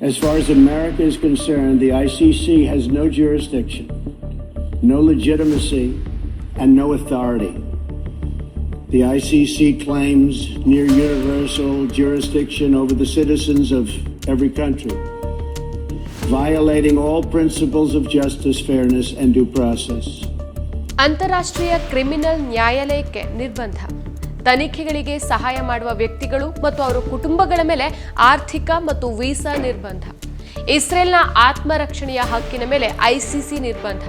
As far as America is concerned, the ICC has no jurisdiction, no legitimacy, and no authority. The ICC claims near universal jurisdiction over the citizens of every country, violating all principles of justice, fairness, and due process. ಅಂತಾರಾಷ್ಟ್ರೀಯ criminal ನ್ಯಾಯಾಲಯಕ್ಕೆ ನಿರ್ಬಂಧ ತನಿಖೆಗಳಿಗೆ ಸಹಾಯ ಮಾಡುವ ವ್ಯಕ್ತಿಗಳು ಮತ್ತು ಅವರ ಕುಟುಂಬಗಳ ಮೇಲೆ ಆರ್ಥಿಕ ಮತ್ತು ವೀಸಾ ನಿರ್ಬಂಧ. ಇಸ್ರೇಲ್ನ ಆತ್ಮರಕ್ಷಣೆಯ ಹಕ್ಕಿನ ಮೇಲೆ ಐಸಿಸಿ ನಿರ್ಬಂಧ.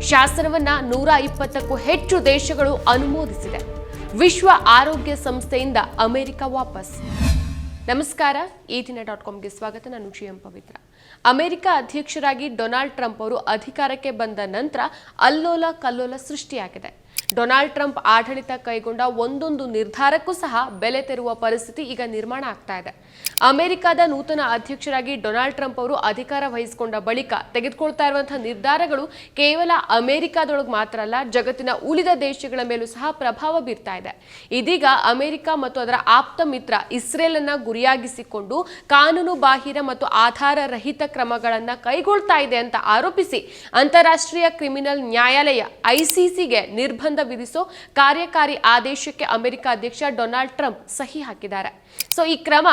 ಶಾಸನವನ್ನ ನೂರ ಇಪ್ಪತ್ತಕ್ಕೂ ಹೆಚ್ಚು ದೇಶಗಳು ಅನುಮೋದಿಸಿದೆ. ವಿಶ್ವ ಆರೋಗ್ಯ ಸಂಸ್ಥೆಯಿಂದ ಅಮೆರಿಕ ವಾಪಸ್. ನಮಸ್ಕಾರ ಈ ದಿನ ಡಾಟ್ ಕಾಮ್ಗೆ ಸ್ವಾಗತ. ನಾನು ಜಿ ಪವಿತ್ರ. ಅಮೆರಿಕ ಅಧ್ಯಕ್ಷರಾಗಿ ಡೊನಾಲ್ಡ್ ಟ್ರಂಪ್ ಅವರು ಅಧಿಕಾರಕ್ಕೆ ಬಂದ ನಂತರ ಅಲ್ಲೋಲ ಕಲ್ಲೋಲ ಸೃಷ್ಟಿಯಾಗಿದೆ. ಡೊನಾಲ್ಡ್ ಟ್ರಂಪ್ ಆಡಳಿತ ಕೈಗೊಂಡ ಒಂದೊಂದು ನಿರ್ಧಾರಕ್ಕೂ ಸಹ ಬೆಲೆ ತೆರುವ ಪರಿಸ್ಥಿತಿ ಈಗ ನಿರ್ಮಾಣ ಆಗ್ತಾ ಇದೆ. ಅಮೆರಿಕದ ನೂತನ ಅಧ್ಯಕ್ಷರಾಗಿ ಡೊನಾಲ್ಡ್ ಟ್ರಂಪ್ ಅವರು ಅಧಿಕಾರ ವಹಿಸಿಕೊಂಡ ಬಳಿಕ ತೆಗೆದುಕೊಳ್ತಾ ಇರುವಂತಹ ನಿರ್ಧಾರಗಳು ಕೇವಲ ಅಮೆರಿಕದೊಳಗೆ ಮಾತ್ರ ಅಲ್ಲ, ಜಗತ್ತಿನ ಉಳಿದ ದೇಶಗಳ ಮೇಲೂ ಸಹ ಪ್ರಭಾವ ಬೀರ್ತಾ ಇದೆ. ಇದೀಗ ಅಮೆರಿಕ ಮತ್ತು ಅದರ ಆಪ್ತ ಮಿತ್ರ ಇಸ್ರೇಲ್ ಅನ್ನ ಗುರಿಯಾಗಿಸಿಕೊಂಡು ಕಾನೂನು ಬಾಹಿರ ಮತ್ತು ಆಧಾರ ರಹಿತ ಕ್ರಮಗಳನ್ನ ಕೈಗೊಳ್ತಾ ಇದೆ ಅಂತ ಆರೋಪಿಸಿ ಅಂತಾರಾಷ್ಟ್ರೀಯ ಕ್ರಿಮಿನಲ್ ನ್ಯಾಯಾಲಯ ಐಸಿಸಿಗೆ ನಿರ್ಬಂಧ ವಿಧಿಸೋ ಕಾರ್ಯಕಾರಿ ಆದೇಶಕ್ಕೆ ಅಮೆರಿಕ ಅಧ್ಯಕ್ಷ ಡೊನಾಲ್ಡ್ ಟ್ರಂಪ್ ಸಹಿ ಹಾಕಿದ್ದಾರೆ. ಸೊ, ಈ ಕ್ರಮ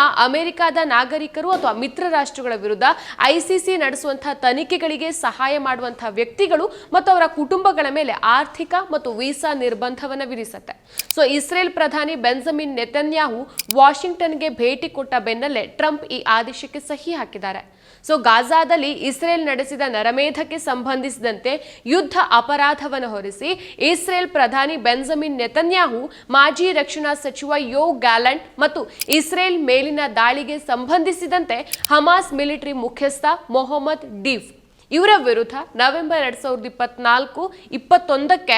ಅಮೆರಿಕದ ನಾಗರಿಕರು ಅಥವಾ ಮಿತ್ರ ರಾಷ್ಟ್ರಗಳ ವಿರುದ್ಧ ಐಸಿಸಿ ನಡೆಸುವಂತಹ ತನಿಖೆಗಳಿಗೆ ಸಹಾಯ ಮಾಡುವಂತಹ ವ್ಯಕ್ತಿಗಳು ಮತ್ತು ಅವರ ಕುಟುಂಬಗಳ ಮೇಲೆ ಆರ್ಥಿಕ ಮತ್ತು ವೀಸಾ ನಿರ್ಬಂಧವನ್ನು ವಿಧಿಸುತ್ತೆ. ಸೊ ಇಸ್ರೇಲ್ ಪ್ರಧಾನಿ ಬೆಂಜಮಿನ್ ನೆತನ್ಯಾಹು ವಾಷಿಂಗ್ಟನ್ಗೆ ಭೇಟಿ ಕೊಟ್ಟ ಬೆನ್ನಲ್ಲೇ ಟ್ರಂಪ್ ಈ ಆದೇಶಕ್ಕೆ ಸಹಿ ಹಾಕಿದ್ದಾರೆ. ಸೊ ಗಾಜಾದಲ್ಲಿ ಇಸ್ರೇಲ್ ನಡೆಸಿದ ನರಮೇಧಕ್ಕೆ ಸಂಬಂಧಿಸಿದಂತೆ ಯುದ್ಧ ಅಪರಾಧವನ್ನು ಹೊರಿಸಿ ಇಸ್ರೇಲ್ ಪ್ರಧಾನಿ ಬೆಂಜಮಿನ್ ನೆತನ್ಯಾಹು ಮಾಜಿ ರಕ್ಷಣಾ ಸಚಿವ ಯೋ ಗ್ಯಾಲಂಟ್ ಮತ್ತು ಇಸ್ರೇಲ್ ಮೇಲಿನ ದಾಳಿಗೆ ಸಂಬಂಧಿಸಿದಂತೆ ಹಮಾಸ್ ಮಿಲಿಟರಿ ಮುಖ್ಯಸ್ಥ ಮೊಹಮ್ಮದ್ ಡೀಫ್. ಇವರ ವಿರುದ್ಧ ನವೆಂಬರ್ ಎರಡ್ ಸಾವಿರದ ಇಪ್ಪತ್ನಾಲ್ಕು, ಇಪ್ಪತ್ತೊಂದಕ್ಕೆ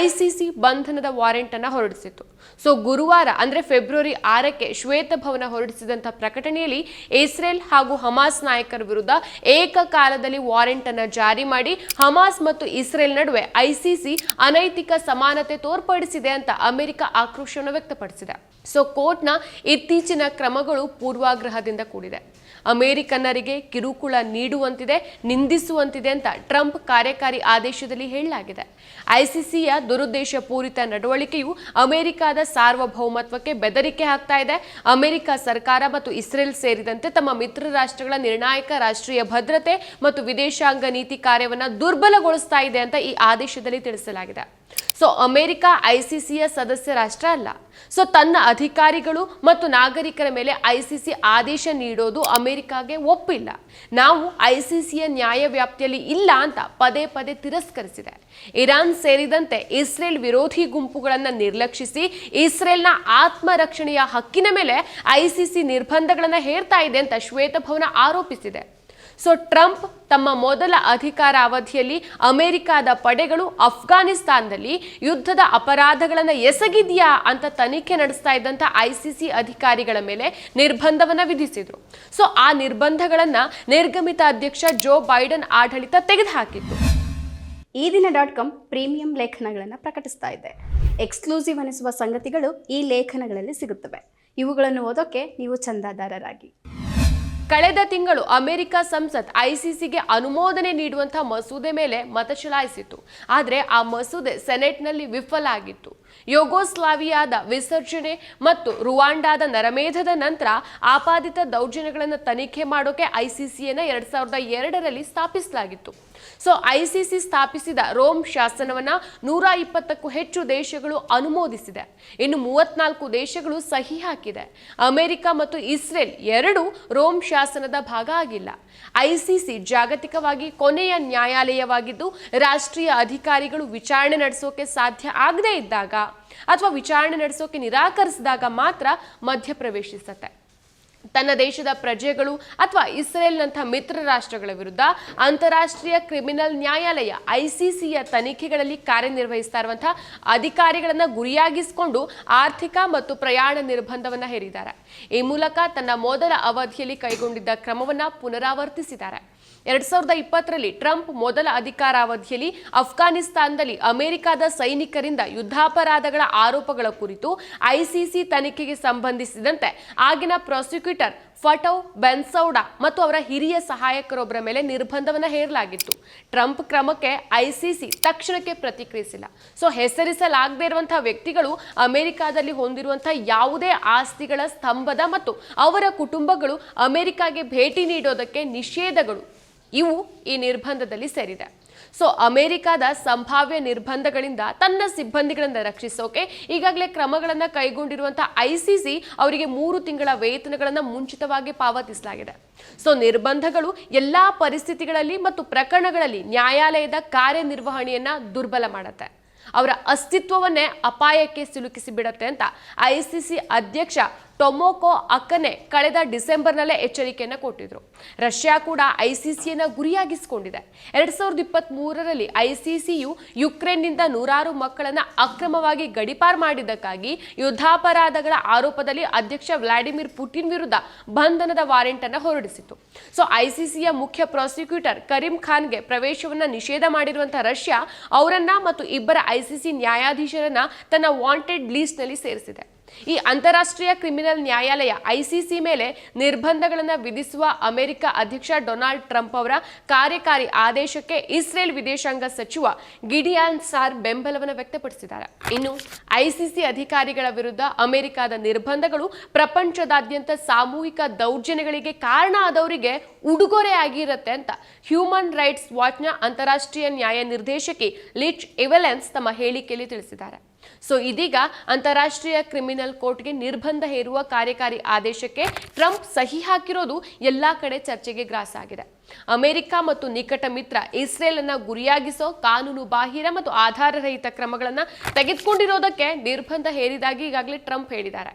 ಐಸಿಸಿ ಬಂಧನದ ವಾರೆಂಟ್ ಅನ್ನು ಹೊರಡಿಸಿತ್ತು. ಸೊ ಗುರುವಾರ ಅಂದ್ರೆ ಫೆಬ್ರವರಿ ಆರಕ್ಕೆ ಶ್ವೇತಭವನ ಹೊರಡಿಸಿದಂತಹ ಪ್ರಕಟಣೆಯಲ್ಲಿ ಇಸ್ರೇಲ್ ಹಾಗೂ ಹಮಾಸ್ ನಾಯಕರ ವಿರುದ್ಧ ಏಕಕಾಲದಲ್ಲಿ ವಾರೆಂಟ್ ಅನ್ನ ಜಾರಿ ಮಾಡಿ ಹಮಾಸ್ ಮತ್ತು ಇಸ್ರೇಲ್ ನಡುವೆ ಐಸಿಸಿ ಅನೈತಿಕ ಸಮಾನತೆ ತೋರ್ಪಡಿಸಿದೆ ಅಂತ ಅಮೆರಿಕ ಆಕ್ರೋಶವನ್ನು ವ್ಯಕ್ತಪಡಿಸಿದೆ. ಸೊ ಕೋರ್ಟ್ನ ಇತ್ತೀಚಿನ ಕ್ರಮಗಳು ಪೂರ್ವಾಗ್ರಹದಿಂದ ಕೂಡಿದೆ. ಅಮೆರಿಕನ್ನರಿಗೆ ಕಿರುಕುಳ ನೀಡುವಂತಿದೆ, ನಿಂದಿಸುವಂತಿದೆ ಅಂತ ಟ್ರಂಪ್ ಕಾರ್ಯಕಾರಿ ಆದೇಶದಲ್ಲಿ ಹೇಳಲಾಗಿದೆ. ಐಸಿಸಿಯ ದುರುದ್ದೇಶ ಪೂರಿತ ನಡವಳಿಕೆಯು ಅಮೆರಿಕದ ಸಾರ್ವಭೌಮತ್ವಕ್ಕೆ ಬೆದರಿಕೆ ಹಾಕ್ತಾ ಇದೆ. ಅಮೆರಿಕ ಸರ್ಕಾರ ಮತ್ತು ಇಸ್ರೇಲ್ ಸೇರಿದಂತೆ ತಮ್ಮ ಮಿತ್ರ ರಾಷ್ಟ್ರಗಳ ನಿರ್ಣಾಯಕ ರಾಷ್ಟ್ರೀಯ ಭದ್ರತೆ ಮತ್ತು ವಿದೇಶಾಂಗ ನೀತಿ ಕಾರ್ಯವನ್ನು ದುರ್ಬಲಗೊಳಿಸ್ತಾ ಇದೆ ಅಂತ ಈ ಆದೇಶದಲ್ಲಿ ತಿಳಿಸಲಾಗಿದೆ. ಸೊ ಅಮೆರಿಕ ಐಸಿಸಿಯ ಸದಸ್ಯ ರಾಷ್ಟ್ರ ಅಲ್ಲ. ಸೊ ತನ್ನ ಅಧಿಕಾರಿಗಳು ಮತ್ತು ನಾಗರಿಕರ ಮೇಲೆ ಐಸಿಸಿ ಆದೇಶ ನೀಡೋದು ಅಮೆರಿಕಾಗೆ ಒಪ್ಪಿಲ್ಲ. ನಾವು ಐಸಿಸಿಯ ನ್ಯಾಯ ವ್ಯಾಪ್ತಿಯಲ್ಲಿ ಇಲ್ಲ ಅಂತ ಪದೇ ಪದೇ ತಿರಸ್ಕರಿಸಿದೆ. ಇರಾನ್ ಸೇರಿದಂತೆ ಇಸ್ರೇಲ್ ವಿರೋಧಿ ಗುಂಪುಗಳನ್ನು ನಿರ್ಲಕ್ಷಿಸಿ ಇಸ್ರೇಲ್ನ ಆತ್ಮರಕ್ಷಣೆಯ ಹಕ್ಕಿನ ಮೇಲೆ ಐಸಿಸಿ ನಿರ್ಬಂಧಗಳನ್ನು ಹೇರ್ತಾ ಇದೆ ಅಂತ ಶ್ವೇತಭವನ ಆರೋಪಿಸಿದೆ. ಸೊ ಟ್ರಂಪ್ ತಮ್ಮ ಮೊದಲ ಅಧಿಕಾರ ಅವಧಿಯಲ್ಲಿ ಅಮೆರಿಕಾದ ಪಡೆಗಳು ಅಫ್ಘಾನಿಸ್ತಾನದಲ್ಲಿ ಯುದ್ಧದ ಅಪರಾಧಗಳನ್ನು ಎಸಗಿದೆಯಾ ಅಂತ ತನಿಖೆ ನಡೆಸ್ತಾ ಇದ್ದಂಥ ಐಸಿಸಿ ಅಧಿಕಾರಿಗಳ ಮೇಲೆ ನಿರ್ಬಂಧವನ್ನು ವಿಧಿಸಿದರು. ಸೊ ಆ ನಿರ್ಬಂಧಗಳನ್ನು ನಿರ್ಗಮಿತ ಅಧ್ಯಕ್ಷ ಜೋ ಬೈಡನ್ ಆಡಳಿತ ತೆಗೆದುಹಾಕಿತ್ತು. ಈ ದಿನ ಡಾಟ್ ಕಾಮ್ ಪ್ರೀಮಿಯಂ ಲೇಖನಗಳನ್ನು ಪ್ರಕಟಿಸ್ತಾ ಇದೆ. ಎಕ್ಸ್ಕ್ಲೂಸಿವ್ ಅನಿಸುವ ಸಂಗತಿಗಳು ಈ ಲೇಖನಗಳಲ್ಲಿ ಸಿಗುತ್ತವೆ. ಇವುಗಳನ್ನು ಓದೋಕೆ ನೀವು ಚಂದಾದಾರರಾಗಿ. ಕಳೆದ ತಿಂಗಳು ಅಮೆರಿಕ ಸಂಸತ್ ಐಸಿಸಿಗೆ ಅನುಮೋದನೆ ನೀಡುವಂತಹ ಮಸೂದೆ ಮೇಲೆ ಮತ ಚಲಾಯಿಸಿತು ಆದರೆ ಆ ಮಸೂದೆ ಸೆನೆಟ್ನಲ್ಲಿ ವಿಫಲ ಆಗಿತ್ತು. ಯೋಗೋಸ್ಲಾವಿಯಾದ ವಿಸರ್ಜನೆ ಮತ್ತು ರುವಾಂಡಾದ ನರಮೇಧದ ನಂತರ ಆಪಾದಿತ ದೌರ್ಜನ್ಯಗಳನ್ನು ತನಿಖೆ ಮಾಡೋಕೆ ಐಸಿಸಿಯನ್ನು ಎರಡ್ ಸಾವಿರದ ಎರಡರಲ್ಲಿ ಸ್ಥಾಪಿಸಲಾಗಿತ್ತು. ಸೊ ಐಸಿಸಿ ಸ್ಥಾಪಿಸಿದ ರೋಮ್ ಶಾಸನವನ್ನ ನೂರ ಇಪ್ಪತ್ತಕ್ಕೂ ಹೆಚ್ಚು ದೇಶಗಳು ಅನುಮೋದಿಸಿದೆ. ಇನ್ನು ಮೂವತ್ನಾಲ್ಕು ದೇಶಗಳು ಸಹಿ ಹಾಕಿದೆ. ಅಮೆರಿಕ ಮತ್ತು ಇಸ್ರೇಲ್ ಎರಡು ರೋಮ್ ಶಾಸನದ ಭಾಗ ಆಗಿಲ್ಲ. ಐಸಿಸಿ ಜಾಗತಿಕವಾಗಿ ಕೊನೆಯ ನ್ಯಾಯಾಲಯವಾಗಿದ್ದು, ರಾಷ್ಟ್ರೀಯ ಅಧಿಕಾರಿಗಳು ವಿಚಾರಣೆ ನಡೆಸೋಕೆ ಸಾಧ್ಯ ಆಗದೇ ಇದ್ದಾಗ ಅಥವಾ ವಿಚಾರಣೆ ನಡೆಸೋಕೆ ನಿರಾಕರಿಸಿದಾಗ ಮಾತ್ರ ಮಧ್ಯಪ್ರವೇಶಿಸುತ್ತೆ. ತನ್ನ ದೇಶದ ಪ್ರಜೆಗಳು ಅಥವಾ ಇಸ್ರೇಲ್ನಂಥ ಮಿತ್ರ ರಾಷ್ಟ್ರಗಳ ವಿರುದ್ಧ ಅಂತಾರಾಷ್ಟ್ರೀಯ ಕ್ರಿಮಿನಲ್ ನ್ಯಾಯಾಲಯ ಐಸಿಸಿಯ ತನಿಖೆಗಳಲ್ಲಿ ಕಾರ್ಯನಿರ್ವಹಿಸ್ತಾ ಇರುವಂತಹ ಅಧಿಕಾರಿಗಳನ್ನು ಗುರಿಯಾಗಿಸಿಕೊಂಡು ಆರ್ಥಿಕ ಮತ್ತು ಪ್ರಯಾಣ ನಿರ್ಬಂಧವನ್ನು ಹೇರಿದ್ದಾರೆ. ಈ ಮೂಲಕ ತನ್ನ ಮೊದಲ ಅವಧಿಯಲ್ಲಿ ಕೈಗೊಂಡಿದ್ದ ಕ್ರಮವನ್ನು ಪುನರಾವರ್ತಿಸಿದ್ದಾರೆ. ಎರಡ್ ಸಾವಿರದ ಇಪ್ಪತ್ತರಲ್ಲಿ ಟ್ರಂಪ್ ಮೊದಲ ಅಧಿಕಾರಾವಧಿಯಲ್ಲಿ ಅಫ್ಘಾನಿಸ್ತಾನದಲ್ಲಿ ಅಮೆರಿಕದ ಸೈನಿಕರಿಂದ ಯುದ್ಧಾಪರಾಧಗಳ ಆರೋಪಗಳ ಕುರಿತು ಐಸಿಸಿ ತನಿಖೆಗೆ ಸಂಬಂಧಿಸಿದಂತೆ ಆಗಿನ ಪ್ರಾಸಿಕ್ಯೂಟರ್ ಫಟೋ ಬೆನ್ಸೌಡಾ ಮತ್ತು ಅವರ ಹಿರಿಯ ಸಹಾಯಕರೊಬ್ಬರ ಮೇಲೆ ನಿರ್ಬಂಧವನ್ನು ಹೇರಲಾಗಿತ್ತು. ಟ್ರಂಪ್ ಕ್ರಮಕ್ಕೆ ಐಸಿಸಿ ತಕ್ಷಣಕ್ಕೆ ಪ್ರತಿಕ್ರಿಯಿಸಿಲ್ಲ. ಸೊ, ಹೆಸರಿಸಲಾಗದೇ ಇರುವಂತಹ ವ್ಯಕ್ತಿಗಳು ಅಮೆರಿಕಾದಲ್ಲಿ ಹೊಂದಿರುವಂತಹ ಯಾವುದೇ ಆಸ್ತಿಗಳ ಸ್ತಂಭದ ಮತ್ತು ಅವರ ಕುಟುಂಬಗಳು ಅಮೆರಿಕಾಗೆ ಭೇಟಿ ನೀಡೋದಕ್ಕೆ ನಿಷೇಧಗಳು ಇವು ಈ ನಿರ್ಬಂಧದಲ್ಲಿ ಸೇರಿದೆ. ಸೊ ಅಮೆರಿಕದ ಸಂಭಾವ್ಯ ನಿರ್ಬಂಧಗಳಿಂದ ತನ್ನ ಸಿಬ್ಬಂದಿಗಳನ್ನು ರಕ್ಷಿಸೋಕೆ ಈಗಾಗಲೇ ಕ್ರಮಗಳನ್ನು ಕೈಗೊಂಡಿರುವಂತಹ ಐಸಿಸಿ ಅವರಿಗೆ ಮೂರು ತಿಂಗಳ ವೇತನಗಳನ್ನು ಮುಂಚಿತವಾಗಿ ಪಾವತಿಸಲಾಗಿದೆ. ಸೊ ನಿರ್ಬಂಧಗಳು ಎಲ್ಲಾ ಪರಿಸ್ಥಿತಿಗಳಲ್ಲಿ ಮತ್ತು ಪ್ರಕರಣಗಳಲ್ಲಿ ನ್ಯಾಯಾಲಯದ ಕಾರ್ಯನಿರ್ವಹಣೆಯನ್ನ ದುರ್ಬಲ ಮಾಡುತ್ತೆ. ಅವರ ಅಸ್ತಿತ್ವವನ್ನೇ ಅಪಾಯಕ್ಕೆ ಸಿಲುಕಿಸಿ ಬಿಡತ್ತೆ ಅಂತ ಐಸಿಸಿ ಅಧ್ಯಕ್ಷ ಟೊಮೊಕೊ ಅಕ್ಕನೆ ಕಳೆದ ಡಿಸೆಂಬರ್ನಲ್ಲೇ ಎಚ್ಚರಿಕೆಯನ್ನು ಕೊಟ್ಟಿದ್ರು. ರಷ್ಯಾ ಕೂಡ ಐಸಿಸಿಯನ್ನ ಗುರಿಯಾಗಿಸಿಕೊಂಡಿದೆ. ಎರಡ್ ಸಾವಿರದ ಇಪ್ಪತ್ತ್ ಮೂರರಲ್ಲಿ ಐಸಿಸಿಯು ಯುಕ್ರೇನ್ನಿಂದ ನೂರಾರು ಮಕ್ಕಳನ್ನು ಅಕ್ರಮವಾಗಿ ಗಡಿಪಾರ್ ಮಾಡಿದ್ದಕ್ಕಾಗಿ ಯುದ್ಧಾಪರಾಧಗಳ ಆರೋಪದಲ್ಲಿ ಅಧ್ಯಕ್ಷ ವ್ಲಾಡಿಮಿರ್ ಪುಟಿನ್ ವಿರುದ್ಧ ಬಂಧನದ ವಾರೆಂಟ್ ಅನ್ನು ಹೊರಡಿಸಿತ್ತು. ಸೊ, ಐಸಿಸಿಯ ಮುಖ್ಯ ಪ್ರಾಸಿಕ್ಯೂಟರ್ ಕರೀಂ ಖಾನ್ಗೆ ಪ್ರವೇಶವನ್ನು ನಿಷೇಧ ಮಾಡಿರುವಂತಹ ರಷ್ಯಾ ಅವರನ್ನ ಮತ್ತು ಇಬ್ಬರ ಐಸಿಸಿ ನ್ಯಾಯಾಧೀಶರನ್ನ ತನ್ನ ವಾಂಟೆಡ್ ಲೀಸ್ಟ್ನಲ್ಲಿ ಸೇರಿಸಿದೆ. ಈ ಅಂತಾರಾಷ್ಟ್ರೀಯ ಕ್ರಿಮಿನಲ್ ನ್ಯಾಯಾಲಯ ಐಸಿಸಿ ಮೇಲೆ ನಿರ್ಬಂಧಗಳನ್ನು ವಿಧಿಸುವ ಅಮೆರಿಕ ಅಧ್ಯಕ್ಷ ಡೊನಾಲ್ಡ್ ಟ್ರಂಪ್ ಅವರ ಕಾರ್ಯಕಾರಿ ಆದೇಶಕ್ಕೆ ಇಸ್ರೇಲ್ ವಿದೇಶಾಂಗ ಸಚಿವ ಗಿಡಿಯಾನ್ ಸಾರ್ ಬೆಂಬಲವನ್ನು ವ್ಯಕ್ತಪಡಿಸಿದ್ದಾರೆ. ಇನ್ನು ಐಸಿಸಿ ಅಧಿಕಾರಿಗಳ ವಿರುದ್ಧ ಅಮೆರಿಕದ ನಿರ್ಬಂಧಗಳು ಪ್ರಪಂಚದಾದ್ಯಂತ ಸಾಮೂಹಿಕ ದೌರ್ಜನ್ಯಗಳಿಗೆ ಕಾರಣ ಆದವರಿಗೆ ಉಡುಗೊರೆ ಆಗಿರುತ್ತೆ ಅಂತ ಹ್ಯೂಮನ್ ರೈಟ್ಸ್ ವಾಚ್ನ ಅಂತಾರಾಷ್ಟ್ರೀಯ ನ್ಯಾಯ ನಿರ್ದೇಶಕಿ ಲಿಚ್ ಎವೆಲೆನ್ಸ್ ತಮ್ಮ ಹೇಳಿಕೆಯಲ್ಲಿ ತಿಳಿಸಿದ್ದಾರೆ. ಸೊ ಇದೀಗ ಅಂತಾರಾಷ್ಟ್ರೀಯ ಕ್ರಿಮಿನಲ್ ಕೋರ್ಟ್ಗೆ ನಿರ್ಬಂಧ ಹೇರುವ ಕಾರ್ಯಕಾರಿ ಆದೇಶಕ್ಕೆ ಟ್ರಂಪ್ ಸಹಿ ಹಾಕಿರೋದು ಎಲ್ಲಾ ಕಡೆ ಚರ್ಚೆಗೆ ಗ್ರಾಸ ಆಗಿದೆ. ಅಮೆರಿಕ ಮತ್ತು ನಿಕಟ ಮಿತ್ರ ಇಸ್ರೇಲ್ ಅನ್ನ ಗುರಿಯಾಗಿಸೋ ಕಾನೂನು ಬಾಹಿರ ಮತ್ತು ಆಧಾರರಹಿತ ಕ್ರಮಗಳನ್ನ ತೆಗೆದುಕೊಂಡಿರೋದಕ್ಕೆ ನಿರ್ಬಂಧ ಹೇರಿದಾಗಿ ಈಗಾಗಲೇ ಟ್ರಂಪ್ ಹೇಳಿದ್ದಾರೆ.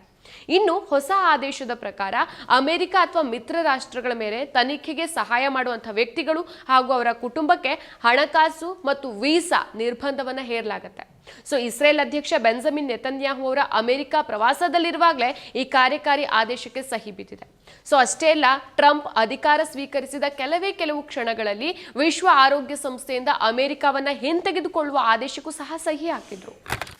ಇನ್ನು ಹೊಸ ಆದೇಶದ ಪ್ರಕಾರ ಅಮೆರಿಕ ಅಥವಾ ಮಿತ್ರ ರಾಷ್ಟ್ರಗಳ ಮೇಲೆ ತನಿಖೆಗೆ ಸಹಾಯ ಮಾಡುವಂತಹ ವ್ಯಕ್ತಿಗಳು ಹಾಗೂ ಅವರ ಕುಟುಂಬಕ್ಕೆ ಹಣಕಾಸು ಮತ್ತು ವೀಸಾ ನಿರ್ಬಂಧವನ್ನ ಹೇರಲಾಗುತ್ತೆ. ಸೊ ಇಸ್ರೇಲ್ ಅಧ್ಯಕ್ಷ ಬೆಂಜಮಿನ್ ನೆತನ್ಯಾಹು ಅವರ ಅಮೆರಿಕ ಪ್ರವಾಸದಲ್ಲಿರುವಾಗಲೇ ಈ ಕಾರ್ಯಕಾರಿ ಆದೇಶಕ್ಕೆ ಸಹಿ ಬಿದ್ದಿದೆ. ಸೊ ಅಷ್ಟೇ ಅಲ್ಲ ಟ್ರಂಪ್ ಅಧಿಕಾರ ಸ್ವೀಕರಿಸಿದ ಕೆಲವೇ ಕೆಲವು ಕ್ಷಣಗಳಲ್ಲಿ ವಿಶ್ವ ಆರೋಗ್ಯ ಸಂಸ್ಥೆಯಿಂದ ಅಮೆರಿಕವನ್ನ ಹಿಂತೆಗೆದುಕೊಳ್ಳುವ ಆದೇಶಕ್ಕೂ ಸಹ ಸಹಿ ಹಾಕಿದ್ರು.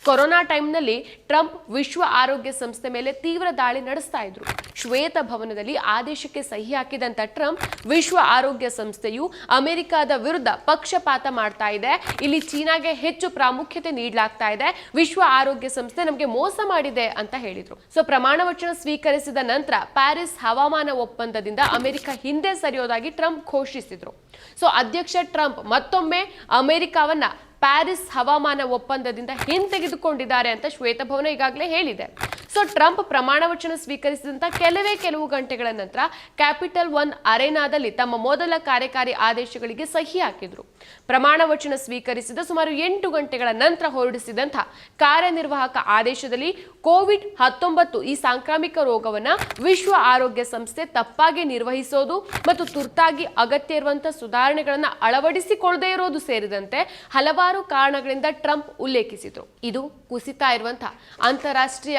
ಕೊರೋನಾ ಟೈಮ್ನಲ್ಲಿ ಟ್ರಂಪ್ ವಿಶ್ವ ಆರೋಗ್ಯ ಸಂಸ್ಥೆ ಮೇಲೆ ತೀವ್ರ ದಾಳಿ ನಡೆಸ್ತಾ ಇದ್ರು. ಶ್ವೇತ ಭವನದಲ್ಲಿ ಆದೇಶಕ್ಕೆ ಸಹಿ ಹಾಕಿದಂತ ಟ್ರಂಪ್ ವಿಶ್ವ ಆರೋಗ್ಯ ಸಂಸ್ಥೆಯು ಅಮೆರಿಕದ ವಿರುದ್ಧ ಪಕ್ಷಪಾತ ಮಾಡ್ತಾ ಇದೆ. ಇಲ್ಲಿ ಚೀನಾಗೆ ಹೆಚ್ಚು ಪ್ರಾಮುಖ್ಯತೆ ನೀಡಲಾಗ್ತಾ ಇದೆ. ವಿಶ್ವ ಆರೋಗ್ಯ ಸಂಸ್ಥೆ ನಮಗೆ ಮೋಸ ಮಾಡಿದೆ ಅಂತ ಹೇಳಿದ್ರು. ಸೊ ಪ್ರಮಾಣ ವಚನ ಸ್ವೀಕರಿಸಿದ ನಂತರ ಪ್ಯಾರಿಸ್ ಹವಾಮಾನ ಒಪ್ಪಂದದಿಂದ ಅಮೆರಿಕ ಹಿಂದೆ ಸರಿಯೋದಾಗಿ ಟ್ರಂಪ್ ಘೋಷಿಸಿದ್ರು. ಸೊ ಅಧ್ಯಕ್ಷ ಟ್ರಂಪ್ ಮತ್ತೊಮ್ಮೆ ಅಮೆರಿಕವನ್ನ ಪ್ಯಾರಿಸ್ ಹವಾಮಾನ ಒಪ್ಪಂದದಿಂದ ಹಿಂತೆಗೆದುಕೊಂಡಿದ್ದಾರೆ ಅಂತ ಶ್ವೇತಭವನ ಈಗಾಗಲೇ ಹೇಳಿದೆ. ಸೊ ಟ್ರಂಪ್ ಪ್ರಮಾಣ ವಚನ ಸ್ವೀಕರಿಸಿದಂತ ಕೆಲವೇ ಕೆಲವು ಗಂಟೆಗಳ ನಂತರ ಕ್ಯಾಪಿಟಲ್ ಒನ್ ಅರೆನಾದಲ್ಲಿ ತಮ್ಮ ಮೊದಲ ಕಾರ್ಯಕಾರಿ ಆದೇಶಗಳಿಗೆ ಸಹಿ ಹಾಕಿದ್ರು. ಪ್ರಮಾಣ ವಚನ ಸ್ವೀಕರಿಸಿದ ಸುಮಾರು ಎಂಟು ಗಂಟೆಗಳ ನಂತರ ಹೊರಡಿಸಿದಂಥ ಕಾರ್ಯನಿರ್ವಾಹಕ ಆದೇಶದಲ್ಲಿ ಕೋವಿಡ್ ಹತ್ತೊಂಬತ್ತು ಈ ಸಾಂಕ್ರಾಮಿಕ ರೋಗವನ್ನ ವಿಶ್ವ ಆರೋಗ್ಯ ಸಂಸ್ಥೆ ತಪ್ಪಾಗಿ ನಿರ್ವಹಿಸೋದು ಮತ್ತು ತುರ್ತಾಗಿ ಅಗತ್ಯ ಇರುವಂತಹ ಸುಧಾರಣೆಗಳನ್ನ ಅಳವಡಿಸಿಕೊಳ್ಳದೇ ಇರೋದು ಸೇರಿದಂತೆ ಹಲವಾರು ಕಾರಣಗಳಿಂದ ಟ್ರಂಪ್ ಉಲ್ಲೇಖಿಸಿದ್ರು. ಇದು ಕುಸಿತಾ ಇರುವಂತಹ ಅಂತಾರಾಷ್ಟ್ರೀಯ